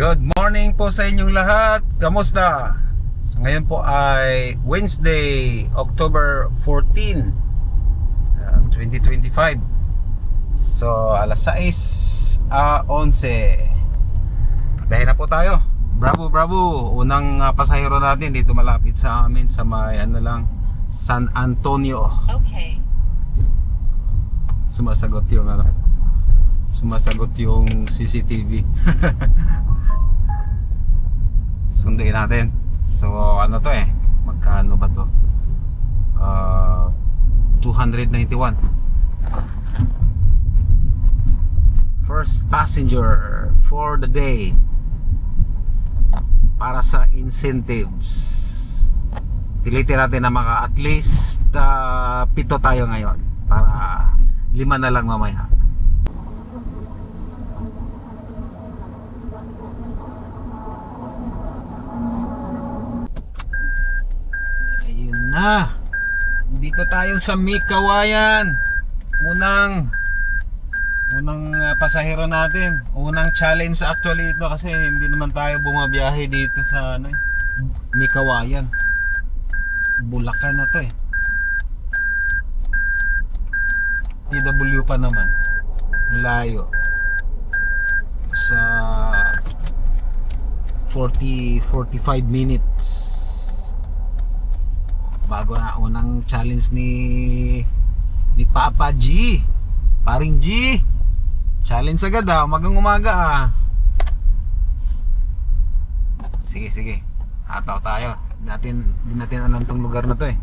Good morning po sa inyong lahat. Kamusta? So ngayon po ay Wednesday, October 14, uh, 2025. So alas 6 a 11. Dahil na po tayo. Bravo, bravo. Unang uh, pasahero natin dito malapit sa amin sa may ano lang San Antonio. Okay. Sumasagot yung ano. Sumasagot yung CCTV. Sunduin natin. So ano to eh? Magkano ba to? Uh, 291. First passenger for the day para sa incentives. Pilitin natin na maka at least uh, pito tayo ngayon para lima na lang mamaya. Na. Dito tayo sa Mikawayan. Unang unang uh, pasahero natin. Unang challenge actually ito kasi hindi naman tayo bumabiyahe dito sa ano, eh, Mikawayan. Bulacan na to eh. PW pa naman. Layo. Sa 40 45 minutes bago na unang challenge ni ni Papa G. Paring G. Challenge agad ah. Umagang umaga ah. Sige sige. Hataw tayo. Di natin hindi natin alam tong lugar na to eh.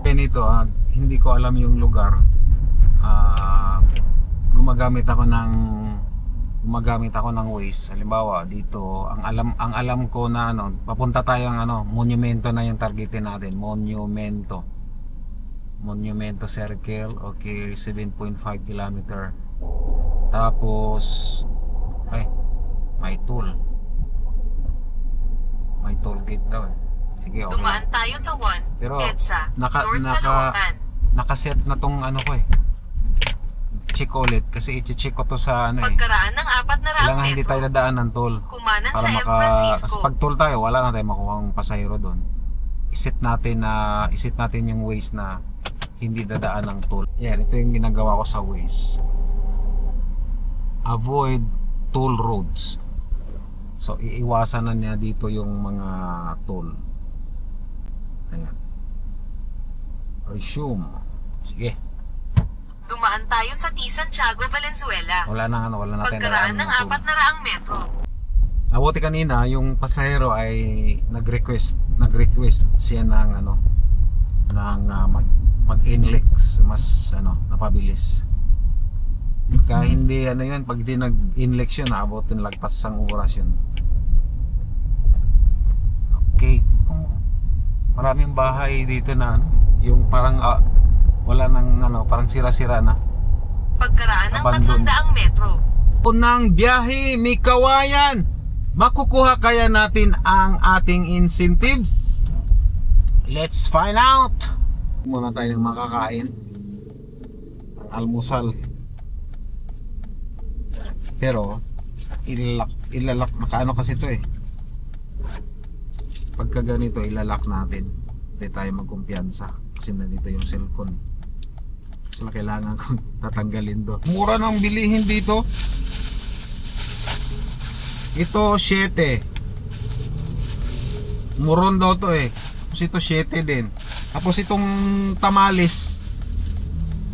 Ganito ah, hindi ko alam yung lugar. Ah gumagamit ako ng gumagamit ako ng Waze. Halimbawa, dito, ang alam ang alam ko na ano, papunta tayo ng ano, monumento na yung targetin natin, monumento. Monumento Circle, okay, 7.5 kilometer. Tapos ay may toll. May toll gate daw eh. Sige, okay. Dumaan tayo sa 1, Pero, EDSA, naka- North naka- Caloocan. Nakaset na tong ano ko eh. Check ulit kasi i-check ko to sa ano eh. Pagkaraan ng apat na raang Kailangan hindi tayo dadaan ng toll. kumanan para sa M. maka Francisco. kasi pag toll tayo wala na tayong makuha ng pasahero doon isit natin na isit natin yung ways na hindi dadaan ng toll yan ito yung ginagawa ko sa ways avoid toll roads so iiwasan na niya dito yung mga toll ayan resume sige Dumaan tayo sa T. Santiago, Valenzuela. wala na ano wala na Pagkaraan ng apat na raang metro, Abuti kanina, yung pasahero ay nag-request, nag-request siya ng ano ng ah, mag mag-inlex mas ano, napabilis. Pagka hindi ano yun, pag di nag-inlex yun, abutin lagpas sang oras yun. Okay. Maraming bahay dito na ano, yung parang ah, wala nang ano, parang sira-sira na. pagkaraan ng Abandon. 300 metro, unang biyahe Mikawayan. Makukuha kaya natin ang ating incentives? Let's find out. Muna tayo ng makakain. Almusal. Pero ilalak ilalak nakaano kasi to eh. Pagka ganito ilalak natin. Hindi tayo magkumpiyansa kasi nandito yung cellphone. So kailangan kong tatanggalin to. Mura ng bilihin dito. Ito 7. Muron daw to eh. Tapos ito 7 din. Tapos itong tamales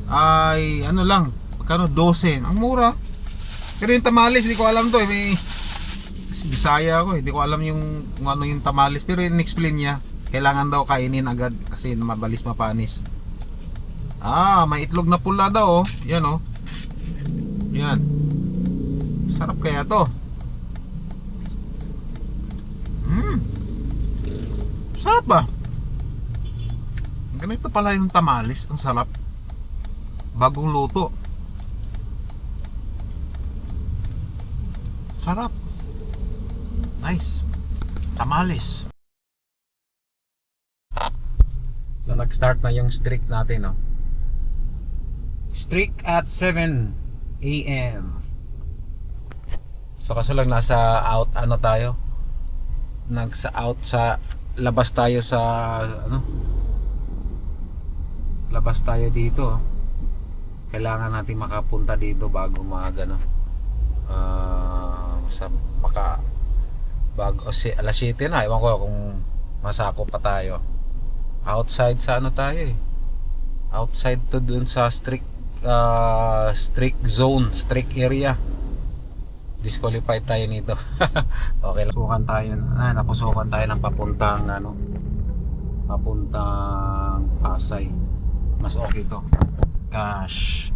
ay ano lang, magkano 12. Ang mura. Pero yung tamales, hindi ko alam to eh. May Bisaya ako, eh. hindi ko alam yung kung ano yung tamales. Pero in-explain niya, kailangan daw kainin agad kasi mabalis mapanis. Ah, may itlog na pula daw oh. Yan oh. Yan. Sarap kaya to. Hmm. Sarap ba? Ganito pala yung tamales. Ang sarap. Bagong luto. Sarap. Nice. Tamales. So nag-start na yung streak natin, no? Streak at 7 a.m. So kaso lang nasa out ano tayo? Nagsa out sa labas tayo sa ano? Labas tayo dito. Kailangan natin makapunta dito bago mag ano. ah, sa maka bago si alas 7 na ewan ko kung masako pa tayo outside sa ano tayo eh outside to dun sa strict ah, strict zone strict area. Disqualified tayo nito. Okay lang sukan tayo ah, napusukan tayo ng papuntang ano papuntang Pasay. Mas okay to. Cash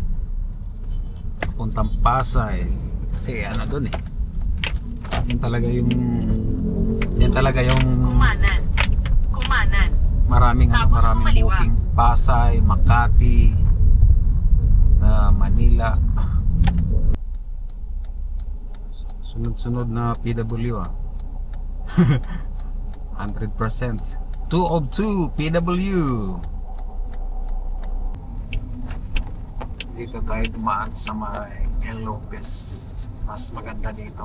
papuntang Pasay. Kasi ano dun eh. Yan talaga yung yan talaga yung Kumanan. Kumanan. maraming ano, maraming kumaliwa. booking. Pasay, Makati Manila. Sunod-sunod na PW ah. 100% 2 of 2 PW dito tayo dumaan sa may El Lopez mas maganda dito.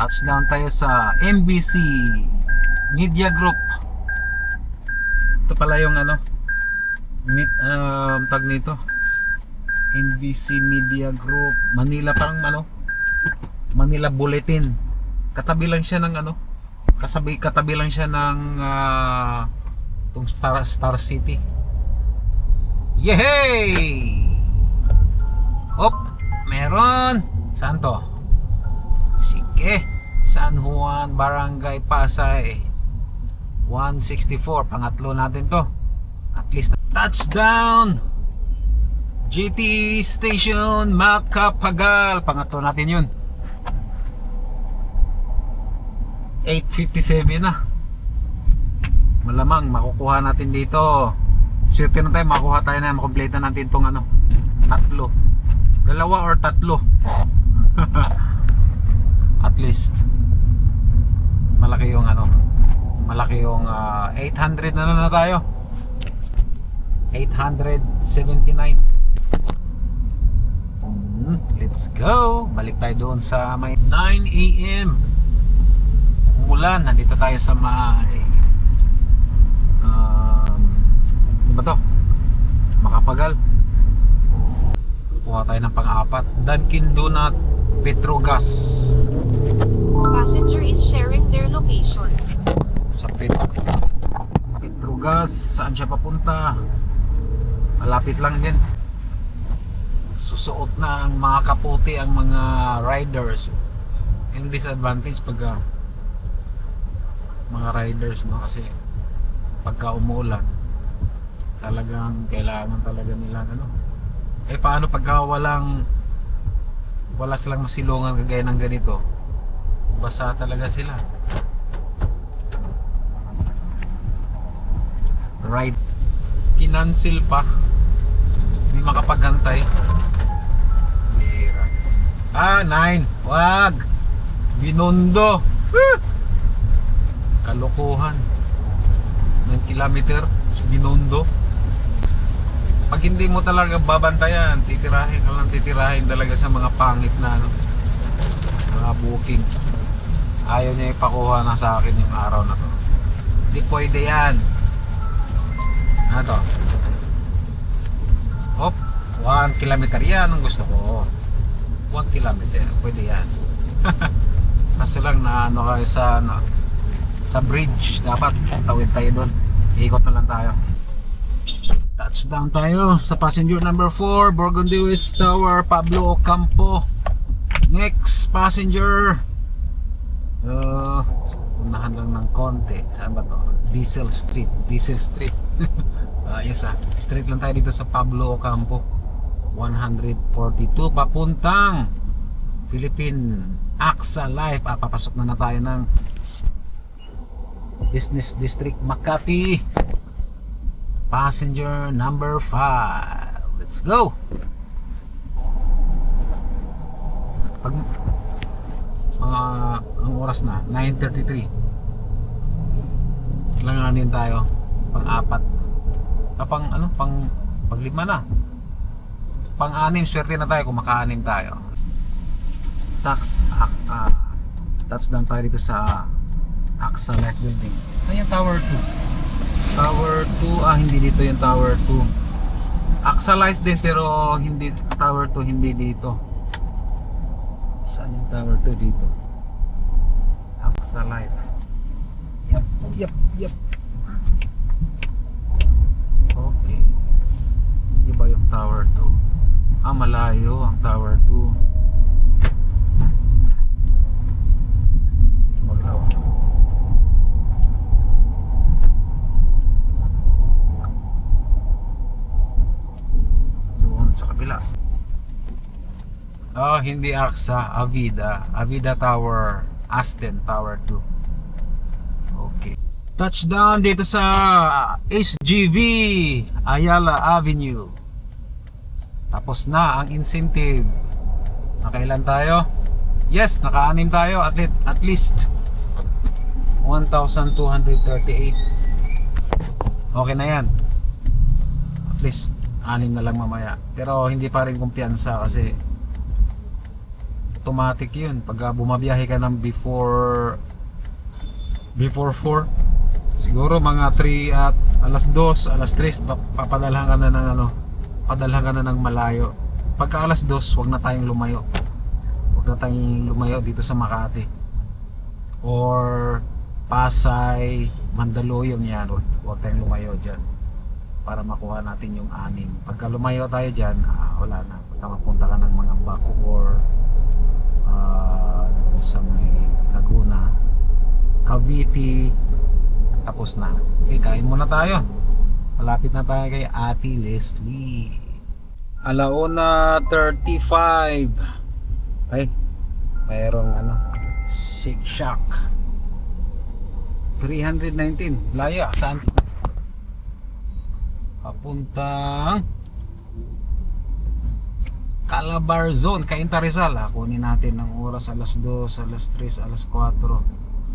Touchdown tayo sa MBC Media Group. Ito pala yung ano um, tag nito MBC Media Group Manila parang ano Manila Bulletin katabi lang siya ng ano kasabi katabi lang siya ng ah, tong Star, Star City Yehey! Op, meron. Saan to? Sige. San Juan, Barangay Pasay. 164. Pangatlo natin to. At least touchdown! GT Station Macapagal. Pangatlo natin yun. 8.57 na. Malamang makukuha natin dito. Swerte na tayo, makuha tayo na makompleta natin itong ano, tatlo. Dalawa or tatlo. At least malaki yung ano, malaki yung ah, 800 na na, na tayo. 879. Hmm, let's go. Balik tayo doon sa may 9 AM. Umulan, nandito tayo sa may um, ano ba to? Makapagal. Kuha tayo ng pang-apat. Dunkin Donut Petrogas. Passenger is sharing their location. Sa Pet Petrogas. Saan siya papunta? Malapit lang din. Susuot na ang mga kaputi ang mga riders. Yung disadvantage pag ah, mga riders no? Kasi pagka umuulan talagang kailangan talaga nila ano? Eh paano pagka walang wala silang masilungan kagaya ng ganito? Basa talaga sila. Ride. Kinancel pa Bira. ah 9 wag. Binondo Woo! kalokohan. Ng kilometer binondo pag hindi mo talaga babantayan titirahin ka lang titirahin talaga sa mga pangit na ano mga booking. Ayaw niya ipakuha na sa akin yung araw na to. Hindi pwede yan. Ano to hop 1 kilometer. Yan ang gusto ko. 1 kilometer. Pwede yan. Kaso lang na ano kayo sa ano, sa bridge. Dapat tawid tayo doon. Ikot na lang tayo. Touchdown tayo sa passenger number 4 Burgundy West Tower Pablo Ocampo. Next passenger. Uh, unahan lang ng konti. Saan ba to? Diesel Street. Diesel Street Ah, yes ah. Straight lang tayo dito sa Pablo Ocampo. 142 papuntang Philippine AXA Life ah, papasok na na tayo ng Business District Makati. Passenger number 5 Let's go! Pag mga ang oras na 9.33 Langanin tayo pang-apat ah, pang ano pang pang lima na pang-anim swerte na tayo kung maka-anim tayo tax uh, uh, touchdown tayo dito sa AXA Life Building. Saan yung Tower 2? Tower 2, ah hindi dito yung Tower 2. AXA Life din pero hindi Tower 2 hindi dito. Saan yung Tower 2 dito? AXA Life. Yep, yep, yep. Okay. Iba yung Tower 2. Ah, malayo ang Tower 2. Maglaw. Doon sa kabila. Oh, hindi AXA, Avida. Avida Tower, Aston Tower 2. Okay. Touchdown dito sa SGV Ayala Avenue. Tapos na ang incentive. Nakailan tayo? Yes, naka-anim tayo at, least, at least 1,238. Okay na yan. At least anim na lang mamaya. Pero hindi pa rin kumpiyansa kasi automatic yun. Pag bumabiyahe ka ng before before 4 siguro mga 3 at alas 2, alas 3 pa- papadalhan ka na ng ano padalhan ka na ng malayo. Pagka alas 2 wag na tayong lumayo. Wag na tayong lumayo dito sa Makati. Or Pasay Mandaluyong yan. Wag, tayong lumayo dyan para makuha natin yung anim. Pagka lumayo tayo dyan ah, wala na. Pagka mapunta ka ng mga Baco or ah, sa may Laguna Cavite tapos na. Okay kain muna tayo malapit na tayo kay Ate Leslie alauna 35 ay mayroong ano Shake Shack 319 layo saan papuntang Calabar Zone, Cainta Rizal. Kunin natin ng oras alas 2, alas 3, alas 4.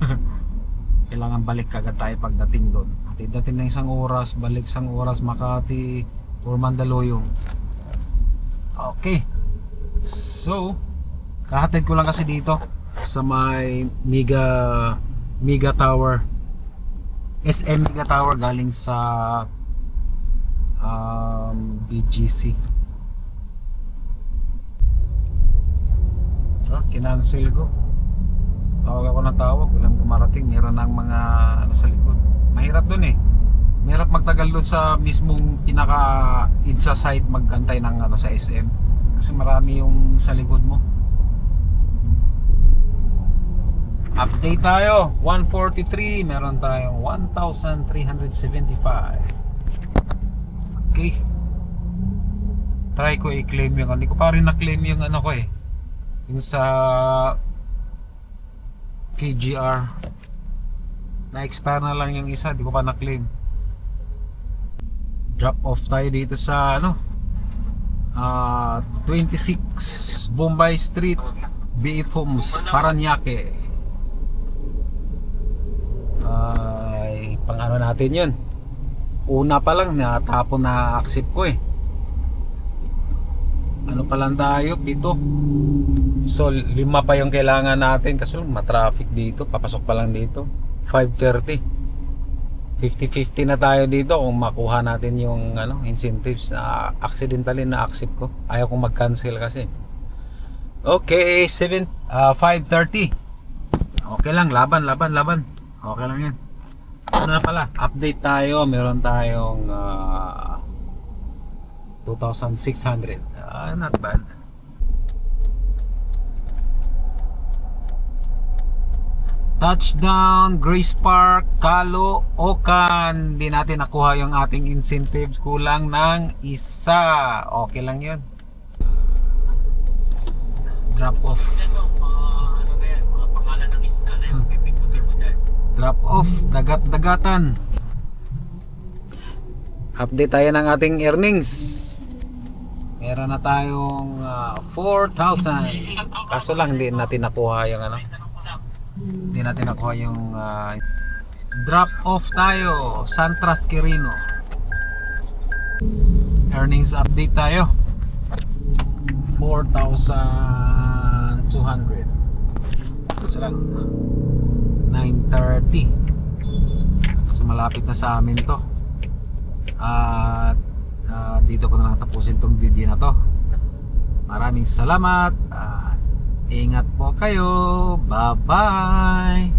Kailangan balik kagad tayo pagdating doon. Hatid natin ng isang oras, balik isang oras Makati or Mandaluyong. Okay. So, kahatid ko lang kasi dito sa may Mega Mega Tower. SM Mega Tower galing sa um, BGC. Ah, kinancel ko. Tawag ako ng tawag, walang dumarating. Meron ng mga ano sa likod. Mahirap dun eh. Mahirap magtagal dun sa mismong pinaka IDSA site magantay ng ano sa SM. Kasi marami yung sa likod mo. Update tayo. 143, meron tayong 1,375. Okay. Try ko i-claim yung hindi ko pa rin na-claim yung ano ko eh yung sa KGR na-expire na lang yung isa di ko pa na-claim. Drop off tayo dito sa ano ah 26 Bombay Street BF Homes Paranaque. Ay pang ano natin yun. Una pa lang natapon na accept ko eh. Ano pa lang tayo pito. So lima pa yung kailangan natin kasi matraffic dito, papasok pa lang dito. 5:30. 50-50 na tayo dito kung makuha natin yung ano, incentives na accidentally na accept ko. Ayaw kong mag-cancel kasi. Okay, 7 ah, 5:30. Okay lang, laban, laban, laban. Okay lang 'yan. Ano na pala, update tayo, meron tayong ah, 2,600. Ah, not bad. Touchdown, Grace Park, Kalo, Okan. Hindi natin nakuha yung ating incentives. Kulang ng isa. Okay lang yun. Drop off. Drop off. Dagat-dagatan. Update tayo ng ating earnings. Meron na tayong ah, 4,000. Kaso lang hindi natin nakuha yung ano hindi natin nakuha yung ah, drop off tayo Santras Quirino earnings update tayo 4,000 200. Isa lang. 9.30. So malapit na sa amin to. At ah, dito ko na lang tapusin tong video na to. Maraming salamat. at ingat po kayo. Bye-bye.